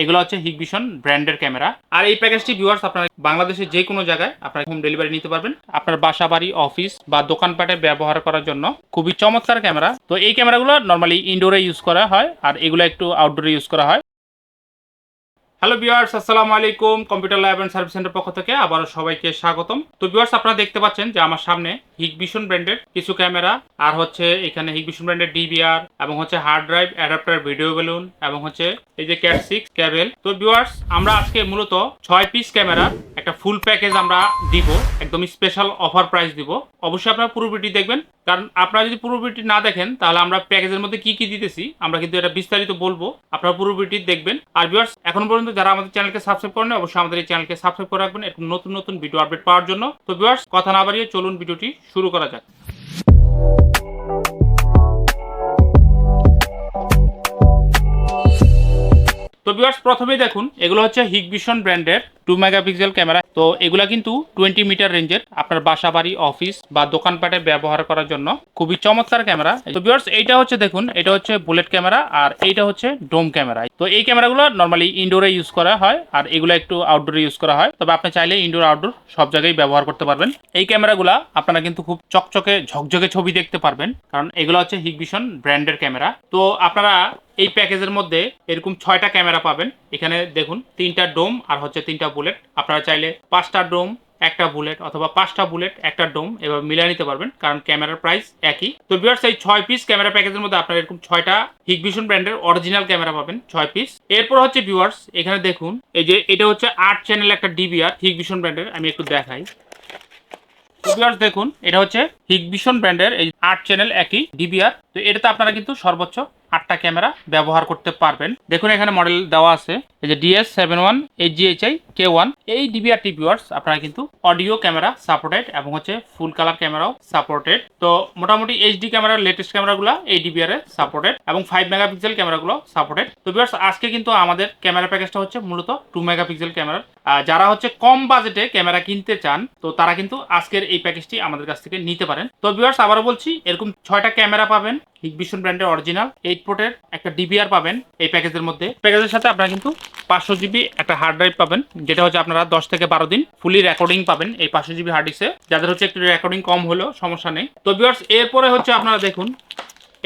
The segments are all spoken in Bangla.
এগুলো হচ্ছে হিগভিশন ব্র্যান্ডের ক্যামেরা। আর এই প্যাকেজটি ভিউয়ার্স আপনারা বাংলাদেশের যে কোনো জায়গায় আপনারা হোম ডেলিভারি নিতে পারবেন। আপনার বাসা বাড়ি অফিস বা দোকানপাটে ব্যবহার করার জন্য খুবই চমৎকার ক্যামেরা। তো এই ক্যামেরাগুলো নর্মালি ইনডোরে ইউজ করা হয় আর এগুলো একটু আউটডোরে ইউজ করা হয়। হ্যালো ভিউয়ার্স আসসালামু আলাইকুম। Computer lab and service centre পক্ষ থেকে আবারও সবাইকে স্বাগতম। তো ভিউয়ার্স আপনারা দেখতে পাচ্ছেন যে আমার সামনে হিগভিশন ব্র্যান্ডের কিছু ক্যামেরা আর হচ্ছে এখানে হিগভিশন ব্র্যান্ডের ডিবিআর এবং হচ্ছে hard drive adapter video balun এবং হচ্ছে এই যে ক্যাট সিক্স ক্যাবেল তো ভিউয়ার্স আমরা আজকে মূলত ছয় পিস ক্যামেরা একটা ফুল প্যাকেজ আমরা দিব একদম স্পেশাল অফার প্রাইস দিব। অবশ্যই আপনারা পুরো ভিডিও দেখবেন, কারণ আপনারা যদি পুরো ভিডিও না দেখেন, তাহলে আমরা প্যাকেজের মধ্যে কি কি দিতেছি, আমরা কিন্তু এটা বিস্তারিত বলব, আপনারা পুরো ভিডিও দেখবেন। আর ভিউয়ার্স এখন পর্যন্ত যারা আমাদের চ্যানেলকে সাবস্ক্রাইব করেন অবশ্যই আমাদের এই চ্যানেলকে সাবস্ক্রাইব করে রাখবেন একটু নতুন নতুন ভিডিও আপডেট পাওয়ার জন্য। তো ভিউয়ার্স কথা না বাড়িয়ে চলুন ভিডিওটি শুরু করা যাক। তো ভিউয়ার্স প্রথমেই দেখুন এগুলো হচ্ছে হিগবিশন ব্র্যান্ডের টু মেগাপিক্সেল ক্যামেরা তো এগুলা কিন্তু টোয়েন্টি মিটার রেঞ্জের আপনার বাসা বাড়ি অফিস বা দোকানপাটে ব্যবহার করার জন্য খুবই চমৎকার ক্যামেরা তো ভিউয়ার্স এইটা হচ্ছে দেখুন, এটা হচ্ছে বুলেট ক্যামেরা আর এইটা হচ্ছে ডোম ক্যামেরা তো এই ক্যামেরাগুলো নর্মালি ইনডোরে ইউজ করা হয় আর এগুলো একটু আউটডোরে ইউজ করা হয়। তবে আপনি চাইলে ইনডোর আউটডোর সব জায়গায় ব্যবহার করতে পারবেন। এই ক্যামেরাগুলো আপনারা কিন্তু খুব চকচকে, ঝকঝকে ছবি দেখতে পারবেন। কারণ এগুলো হচ্ছে হিগভিশন ব্র্যান্ডের ক্যামেরা তো আপনারা এই প্যাকেজের মধ্যে এরকম ছয়টা ক্যামেরা পাবেন। এখানে দেখুন তিনটা ডোম আর হচ্ছে তিনটা বুলেট। আপনারা চাইলে পাঁচটা ডোম, একটা বুলেট অথবা পাঁচটা বুলেট, একটা ডোম এভাবে মিলিয়ে নিতে পারবেন, কারণ ক্যামেরার প্রাইস একই। তো ভিউয়ার্স এই ছয় পিস ক্যামেরা প্যাকেজের মধ্যে আপনারা এরকম ছয়টা হিগভিশন ব্র্যান্ডের অরিজিনাল ক্যামেরা পাবেন, ছয় পিস এরপর হচ্ছে ভিউয়ার্স এখানে দেখুন, এই যে এটা হচ্ছে আট চ্যানেল একটা ডিবিআর হিগভিশন ব্র্যান্ডের, আমি একটু দেখাই। দেখুন, এটা হচ্ছে হিগভিশন ব্র্যান্ডের এই আট চ্যানেল একই ডিবিআর তো এটাতে আপনারা কিন্তু সর্বোচ্চ আটটা ক্যামেরা ব্যবহার করতে পারবেন। দেখুন এখানে মডেল দেওয়া আছে। এই যে DS seven one H GHI K one এই ডিবিআর টিভিওয়ার্স আপনারা কিন্তু অডিও ক্যামেরা সাপোর্টেড এবং হচ্ছে ফুল কালার ক্যামেরাও সাপোর্টেড তো মোটামুটি এইচডি ক্যামেরার লেটেস্ট ক্যামেরাগুলো এই ডিবিআর এ সাপোর্টেড এবং ফাইভ মেগাপিক্সেল ক্যামেরাগুলো সাপোর্টেড তো ভিউয়ার্স আজকে কিন্তু আমাদের ক্যামেরা প্যাকেজটা হচ্ছে মূলত টু মেগাপিক্সেল ক্যামেরা যারা হচ্ছে কম বাজেটে ক্যামেরা কিনতে চান, তো তারা কিন্তু আজকের এই প্যাকেজটি আমাদের কাছ থেকে নিতে পারেন। তো ভিউয়ার্স আবারও বলছি, এরকম ছয়টা ক্যামেরা পাবেন হিগভিশন ব্র্যান্ডের অরিজিনাল এইট পোর্টের একটা ডিবিআর পাবেন এই প্যাকেজের মধ্যে। প্যাকেজের সাথে আপনারা কিন্তু পাঁচশো জিবি একটা হার্ড ড্রাইভ পাবেন, যেটা হচ্ছে আপনারা দশ থেকে বারো দিন ফুলি রেকর্ডিং পাবেন এই পাঁচশো জিবি হার্ড ডিস্কে যাদের হচ্ছে একটু রেকর্ডিং কম হলেও সমস্যা নেই। তো ভিউয়ার্স এরপরে হচ্ছে আপনারা দেখুন,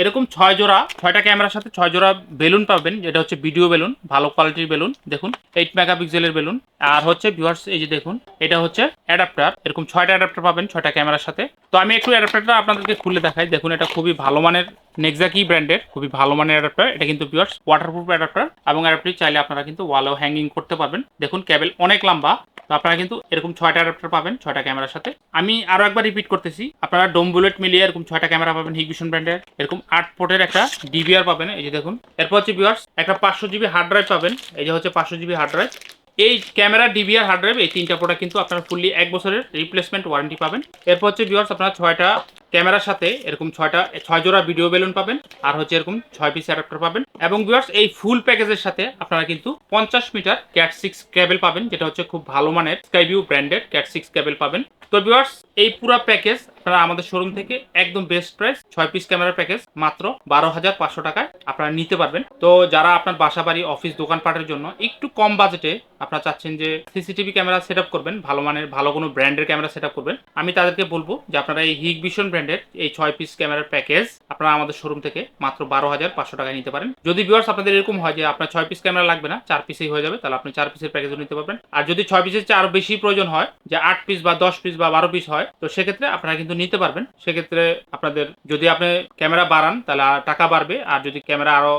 এরকম ছয় জোড়া, ছয়টা ক্যামেরার সাথে ছয় জোড়া বেলুন পাবেন, যেটা হচ্ছে ভিডিও বেলুন ভালো কোয়ালিটির বেলুন দেখুন এইট মেগাপিক্সেলের বেলুন আর হচ্ছে ভিউয়ার্স এই যে দেখুন, এটা হচ্ছে অ্যাডাপ্টার এরকম ছয়টা অ্যাডাপ্টার পাবেন, ছয়টা ক্যামেরার সাথে। তো আমি একটু অ্যাডাপ্টারটা আপনাদেরকে খুলে দেখাই। দেখুন, এটা খুবই ভালো মানের নেক্সাকি ব্র্যান্ডের খুবই ভালো মানের অ্যাডাপ্টার এটা কিন্তু ভিউয়ার্স ওয়াটারপ্রুফ অ্যাডাপ্টার এবং অ্যাডাপ্টারটি চাইলে আপনারা কিন্তু ওয়ালেও হ্যাঙ্গিং করতে পারবেন। দেখুন কেবল অনেক লম্বা, তো আপনারা কিন্তু এরকম ছয়টা অ্যাডাপ্টার পাবেন ছয়টা ক্যামেরার সাথে। আমি আরও একবার রিপিট করতেছি, আপনারা ডোম বুলেট মিলিয়ে এরকম ছয়টা ক্যামেরা পাবেন হিগভিশন ব্র্যান্ডের এরকম আট পোর্টের একটা ডিবিআর পাবেন, এই যে দেখুন। এরপর হচ্ছে ভিউয়ার্স একটা পাঁচশো জিবি হার্ড ড্রাইভ পাবেন, এই যে হচ্ছে পাঁচশো জিবি হার্ড ড্রাইভ এই ক্যামেরা ডিবিআর হার্ড ড্রাইভ এই তিনটা প্রোডাক্ট কিন্তু আপনারা ফুললি এক বছরের রিপ্লেসমেন্ট ওয়ারেন্টি পাবেন। এরপর হচ্ছে ভিউয়ার্স আপনারা ছয়টা ক্যামেরার সাথে এরকম ছয়টা ছয় জোড়া ভিডিও বেলুন পাবেন, আর হচ্ছে এরকম ছয় পিস অ্যাডাপ্টার পাবেন। এবং ভিউয়ার্স এই ফুল প্যাকেজের সাথে আপনারা কিন্তু পঞ্চাশ মিটার ক্যাট সিক্স কেবল পাবেন, যেটা হচ্ছে খুব ভালো মানের Skyview branded cat six cable পাবেন। তো ভিউয়ার্স এই পুরো প্যাকেজ আপনারা আমাদের শোরুম থেকে একদম বেস্ট প্রাইস ছয় পিস ক্যামেরার প্যাকেজ মাত্র বারো হাজার পাঁচশো টাকায় আপনারা নিতে পারবেন। তো যারা আপনার বাসা বাড়ি অফিস দোকানপাটের জন্য একটু কম বাজেটে আপনারা চাচ্ছেন যে সিসিটিভি ক্যামেরা সেট করবেন, ভালো মানের, ভালো কোনো ব্র্যান্ডের ক্যামেরা সেট করবেন, আমি তাদেরকে বলব যে আপনারা এই হিগ ভিশন ব্র্যান্ডের এই ছয় পিস ক্যামেরার প্যাকেজ আপনারা আমাদের শোরুম থেকে মাত্র বারো হাজার পাঁচশো টাকায় নিতে পারেন। যদি ভিউয়ার্স আপনাদের এরকম হয় যে আপনার ছয় পিস ক্যামেরা লাগবে না, চার পিসেই হয়ে যাবে, তাহলে আপনি চার পিসের প্যাকেজও নিতে পারবেন। আর যদি ছয় পিসের চেয়ে বেশি প্রয়োজন হয়, যে আট পিস বা দশ পিস বা বারো পিস হয়, তো সেক্ষেত্রে আপনারা কিন্তু নিতে পারবেন, সেক্ষেত্রে আপনাদের, যদি আপনি ক্যামেরা বাড়ান, তাহলে টাকা বাড়বে, আর যদি ক্যামেরা আরও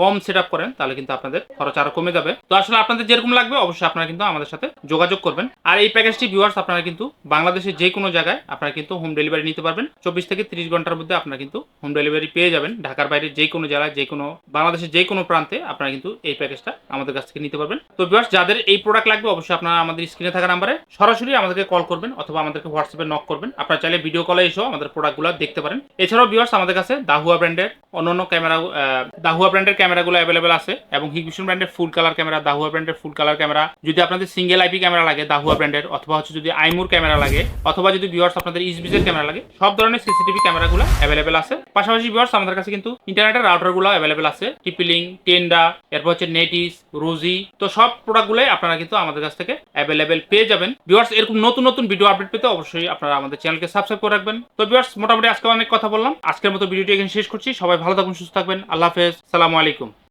কম সেট করেন, তাহলে কিন্তু আপনাদের খরচ আরও কমে যাবে। তো আসলে আপনাদের যেরকম লাগবে, অবশ্যই আপনারা কিন্তু আমাদের সাথে যোগাযোগ করবেন। আর এই প্যাকেজটি ভিউয়ার্স আপনারা কিন্তু বাংলাদেশের যে কোনো জায়গায় আপনারা কিন্তু হোম ডেলিভারি নিতে পারবেন। চব্বিশ থেকে তিরিশ ঘণ্টার মধ্যে আপনারা কিন্তু হোম ডেলিভারি পেয়ে যাবেন। ঢাকার বাইরে যে কোনো জেলায় যে কোনো বাংলাদেশের যে কোনো প্রান্তে আপনারা কিন্তু এই প্যাকেজটা আমাদের কাছ থেকে নিতে পারবেন। তো ভিউয়ার্স যাদের এই প্রোডাক্ট লাগবে, অবশ্যই আপনারা আমাদের স্ক্রিনে থাকা নাম্বারে সরাসরি আমাদেরকে কল করবেন, অথবা আমাদেরকে হোয়াটসঅ্যাপে নক করবেন। আপনারা চাইলে ভিডিও ভিডিও কলে এসেও আমাদের প্রোডাক্টগুলো দেখতে পারেন। এছাড়াও ভিউয়ার্স আমাদের কাছে দাহুয়া ব্র্যান্ডের অন্যান্য ক্যামেরা দাহুয়া ব্র্যান্ডের ক্যামেরাগুলো অ্যাভেলেবেল আছে এবং হিগভিশন ব্র্যান্ডের ফুল কালার ক্যামেরা দাহুয়া ব্র্যান্ডের ফুল কালার ক্যামেরা যদি আপনাদের সিঙ্গেল আইপি ক্যামেরা লাগে দাহুয়া ব্র্যান্ডের অথবা হচ্ছে যদি আইমুর ক্যামেরা লাগে, অথবা যদি ভিউয়ার্স আপনাদের ইসবিজের ক্যামেরা লাগে, সব ধরনের সিসিটিভি ক্যামেরাগুলো অ্যাভেলেবেল আছে। পাশাপাশি ভিউয়ার্স আমাদের কাছে কিন্তু ইন্টারনেটের রাউটারগুলো অ্যাভেলেবেল আছে। টিপিলিং টেন্ডা এরপর হচ্ছে নেটিস রোজি তো সব প্রোডাক্টগুলোই আপনারা কিন্তু আমাদের কাছ থেকে অ্যাভেলেবেল পেয়ে যাবেন। ভিউয়ার্স এরকম নতুন নতুন ভিডিও আপডেট পেতে অবশ্যই আপনারা আমাদের চ্যানেলকে সাবস্ক্রাইব করে রাখবেন। তো ভিউয়ার্স মোটামুটি আজকে অনেক কথা বললাম। আজকের মতো ভিডিওটি এখানে শেষ করছি। সবাই ভালো থাকুন, সুস্থ থাকবেন। আল্লাহ হাফেজ। সালামু আলাইকুম।